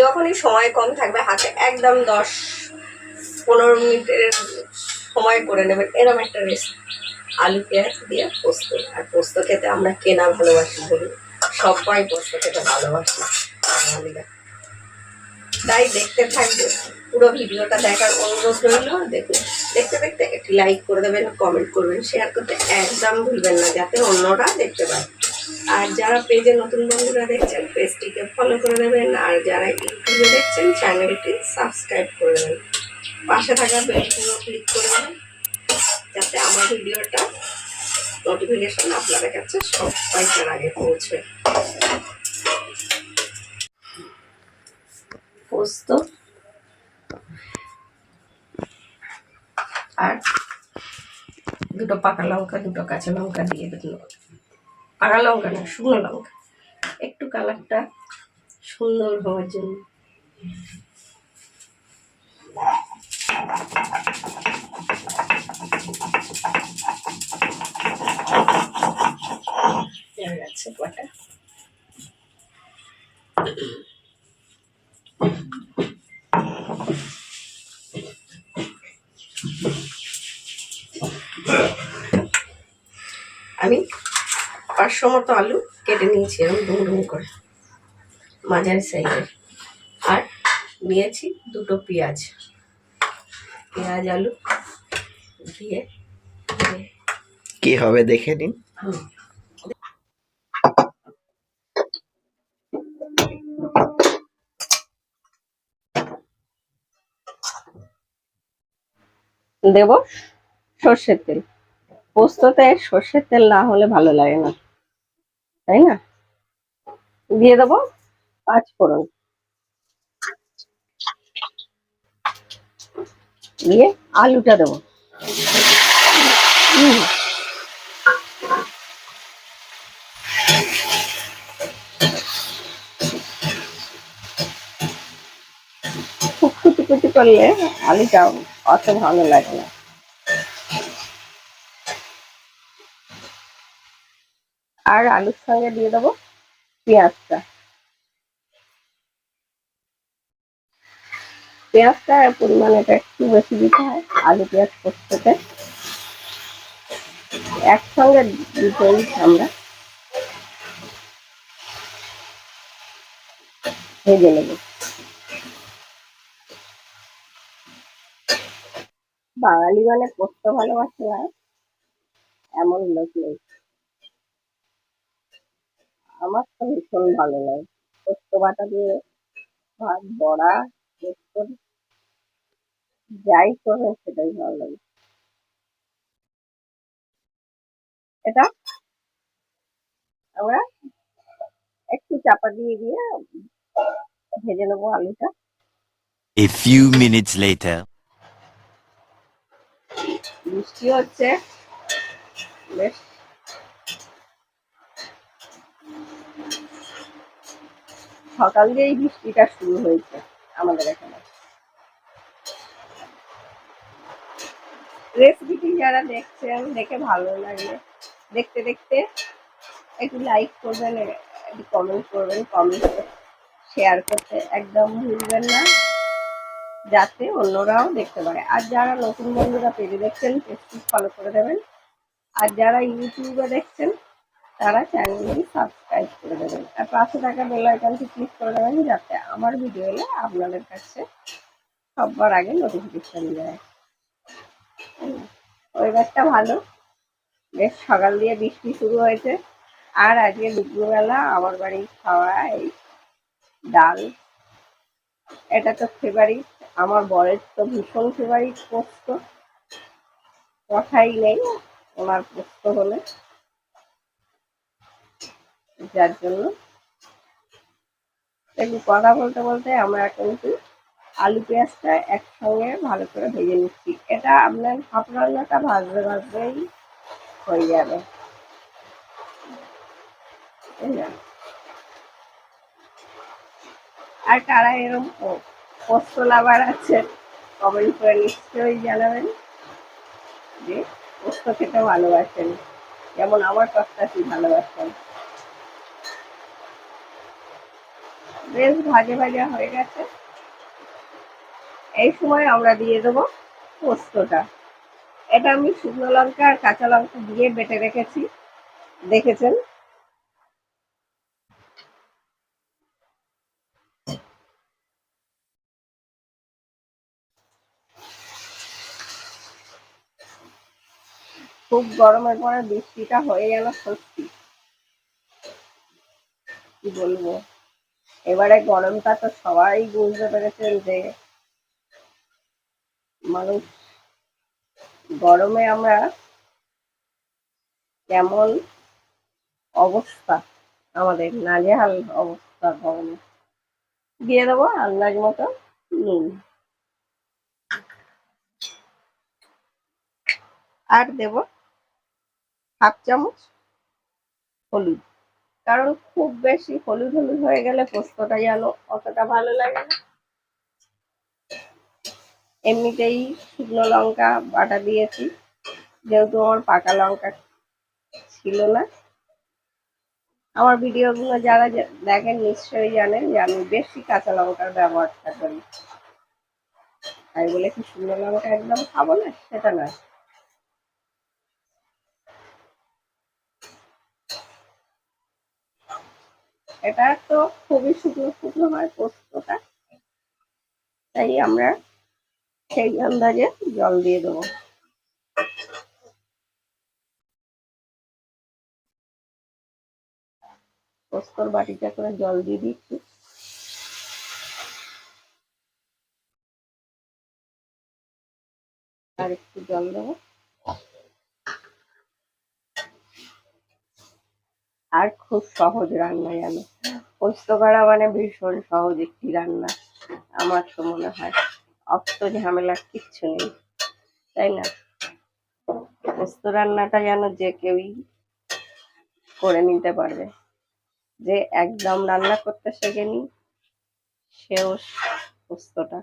যখনই সময় কম থাকবে, হাতে একদম দশ পনেরো মিনিটের সময় করে নেবেন। এরকম একটা রেসিপি আলু, পেঁয়াজ দিয়ে পোস্ত। আর পোস্ত খেতে আমরা কেনা ভালোবাসি বলি সবাই পোস্ত খেতে ভালোবাসি। বাঙালিরা। তাই দেখতে থাকবে পুরো ভিডিওটা দেখার অনুরোধ রইল। দেখুন, দেখতে দেখতে একটি লাইক করে দেবেন কমেন্ট করবেন শেয়ার করতে একদম ভুলবেন না, যাতে অন্যরা দেখতে পায়। আর যারা পেজে নতুন বন্ধুরা দেখছেন পেজটিকে ফলো করে দেবেন আর যারা ইউটিউবে দেখছেন চ্যানেলটি সাবস্ক্রাইব করে দেবেন পাশে থাকা বেলটিও ক্লিক করে দেবেন যাতে আমার ভিডিওটা নোটিফিকেশন আপনাদের কাছে সবাইকার আগে পৌঁছে পোস্ত। আর দুটো পাকা লঙ্কা, দুটো কাঁচা লঙ্কা দিয়ে দিল পাকা লঙ্কা না শুকনো লঙ্কা। একটু কালারটা সুন্দর হওয়ার জন্য। যাচ্ছে কটা পাঁচশো মতো আলু কেটে নিয়েছি এরকম ডুমো ডুমো করে। মাঝারি সাইজের। আর নিয়েছি দুটো পেঁয়াজ। পেঁয়াজ আলু দিয়ে কি হবে দেখে নিন। দেব সর্ষের তেল। পোস্ততে সর্ষের তেল না হলে ভালো লাগে না। তাই না? দিয়ে দেবো পাঁচ ফোড়ন। দিয়ে আলুটা দেবো। খুব কুচি কুচি করলে আলুটা অত ভালো লাগে না। আর আলুর সঙ্গে দিয়ে দেবো পেঁয়াজটা। পেঁয়াজটা পরিমাণ এটা একটু বেশি দিতে হয়, আলু পেঁয়াজ পোস্ততে। একসঙ্গে দুটোই আমরা ভেজে নেব। বাঙালি মানে পোস্ত ভালোবাসে না, এমন লোক নেই। আমার তো ভীষণ ভালো লাগে। পোস্ত বাটা দিয়ে ভাত বড়া পোস্ত যাই করে সেটাই ভালো লাগে। এটা আমরা একটু চাপা দিয়ে দিয়ে ভেজে নেব আলুটা। A few minutes later. বৃষ্টি হচ্ছে। বেশ সকাল দিয়েই বৃষ্টিটা শুরু হয়েছে আমাদের এখানে। রেসিপিটি যারা দেখছেন, দেখে ভালো লাগলে দেখতে দেখতে একটু লাইক করবেন, একটু কমেন্ট করবেন কমেন্ট শেয়ার করতে একদম ভুলবেন না। যাতে অন্যরাও দেখতে পারে। আর যারা নতুন বন্ধুরা পেজে দেখছেন পেজটি ফলো করে দেবেন। আর যারা ইউটিউবে দেখছেন তারা চ্যানেলটি সাবস্ক্রাইব করে দেবেন। আর পাশে থাকা বেল আইকনটি ক্লিক করে দেবেন যাতে আমার ভিডিও এলে আপনাদের কাছে সবার আগে নোটিফিকেশন যায়। ওয়েদারটা ভালো। বেশ সকাল দিয়ে বৃষ্টি শুরু হয়েছে। আর আজকে দুপুরবেলা আমার বাড়ি খাওয়া এই ডাল। এটা তো ফেভারিট আমার বরের তো ভীষণ ফেভারিট পোস্ত। কথাই নেই ওনার পোস্ত হলে। যার জন্য একটু কথা বলতে বলতে আমরা কিন্তু আলু পেঁয়াজটা একসঙ্গে ভালো করে ভেজে নিচ্ছি। এটা আপনার হাফ রান্নাটা ভাজতে ভাজতেই হয়ে যাবে। আর কারা এরকম পো- পোস্ত লাভার আছে, কমেন্ট করে নিশ্চয়ই জানাবেন যে পোস্ত খেতে ভালোবাসেন। যেমন আমার কষ্টাছি ভালোবাসেন। বেশ ভাজে ভাজা হয়ে গেছে। এই সময় আমরা দিয়ে দেবো পোস্তটা। এটা আমি শুকনো লঙ্কা আর কাঁচা লঙ্কা দিয়ে বেটে রেখেছি। দেখেছেন? খুব গরমের পরে বৃষ্টিটা হয়ে গেল সত্যি। কি বলব? এবারে গরমটা তো সবাই বুঝতে পেরেছেন যে মানুষ গরমে আমরা কেমন অবস্থা, আমাদের নাজেহাল অবস্থা গরমে। দিয়ে দেবো আন্দাজ মতো নুন। আর দেব হাফ চামচ হলুদ। কারণ খুব বেশি হলুদ হলুদ হয়ে গেলে পোস্তটা যেন অতটা ভালো লাগে না। এমনিতেই শুকনো লঙ্কা বাটা দিয়েছি, যেহেতু আমার পাকা লঙ্কা ছিল না। আমার ভিডিওগুলো যারা দেখেন নিশ্চয়ই জানেন যে আমি বেশি কাঁচা লঙ্কার ব্যবহারটা করি। তাই বলে কি শুকনো লঙ্কা একদম খাব না? সেটা না এটা তো খুবই শুকনো শুকনো হয় পোস্তটা তাই আমরা সেই আন্দাজে জল দিয়ে দেবো। পোস্তর বাটিটা করে জল দিয়ে দিচ্ছি। আর একটু জল দেবো। আর খুব সহজ রান্না জানো। পোস্ত করা মানে ভীষণ সহজ একটি রান্না, আমার তো মনে হয়। অত ঝামেলা কিচ্ছু নেই, তাই না? পোস্ত রান্নাটা যেন যে কেউই করে নিতে পারবে। যে একদম রান্না করতে শেখেনি, সেও পোস্তটা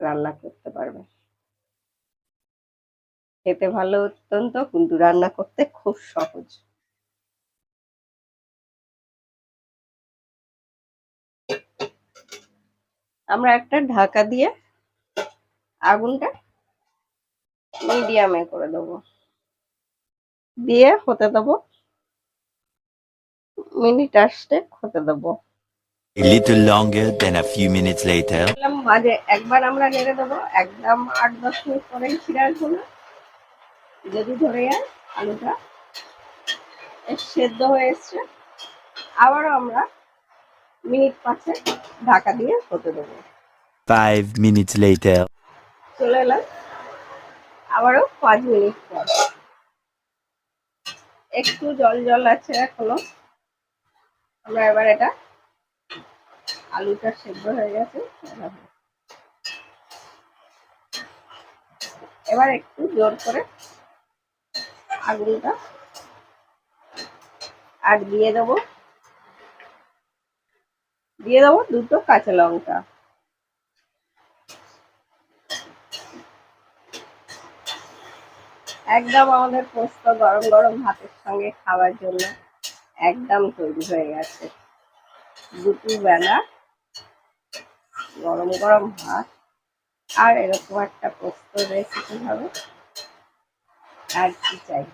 রান্না করতে পারবে। খেতে ভালো অত্যন্ত, কিন্তু রান্না করতে খুব সহজ। আমরা একটা ঢাকা দিয়ে আগুনটা মিডিয়ামে করে দেবো। দিয়ে হতে দেবো। মিনিট আসতে হতে দেবো। A little longer than a few minutes later. মাঝে একবার আমরা নেড়ে দেবো। একদম আট দশ মিনিট পরেই ছিঁড়ে আসব না। যদি ধরে যায় আলুটা সেদ্ধ হয়ে এসছে। আবারও আমরা মিনিট পাঁচে ঢাকা দিয়ে হতে দেবো। Five minutes later. চলে এলাম। আবারও পাঁচ মিনিট পর। একটু জল জল আছে এখনও। আমরা এবার এটা আলুটা সেদ্ধ হয়ে গেছে। এবার- এবার একটু জোর করে আগুনটা আর দিয়ে দেবো। দিয়ে দেবো দুটো কাঁচা লঙ্কা। একদম আমাদের পোস্ত গরম গরম ভাতের সঙ্গে খাওয়ার জন্য একদম তৈরি হয়ে গেছে। দুপুর বেলা গরম গরম ভাত। আর এরকম একটা পোস্ত রেসিপি হবে। আর কি চাই?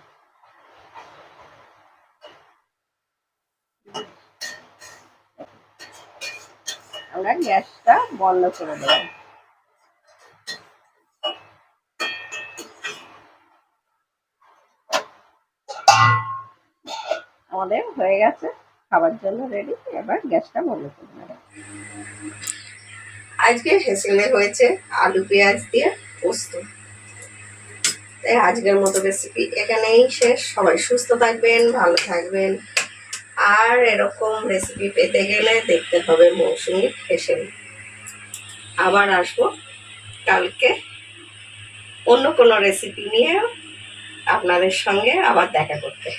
আমরা গ্যাসটা বন্ধ করে দেবো আমাদের হয়ে গেছে, খাবার জন্য রেডি এবার গ্যাসটা বন্ধ করে দেবো আজকে হেসেলে হয়েছে আলু পেঁয়াজ দিয়ে পোস্ত। তাই আজকের মতো রেসিপি এখানেই শেষ। সবাই সুস্থ থাকবেন, ভালো থাকবেন। আর এরকম রেসিপি পেতে গেলে দেখতে হবে মৌসুমি ফেশন আবার আসব কালকে অন্য কোনো রেসিপি নিয়ে আপনাদের সঙ্গে আবার দেখা করতে।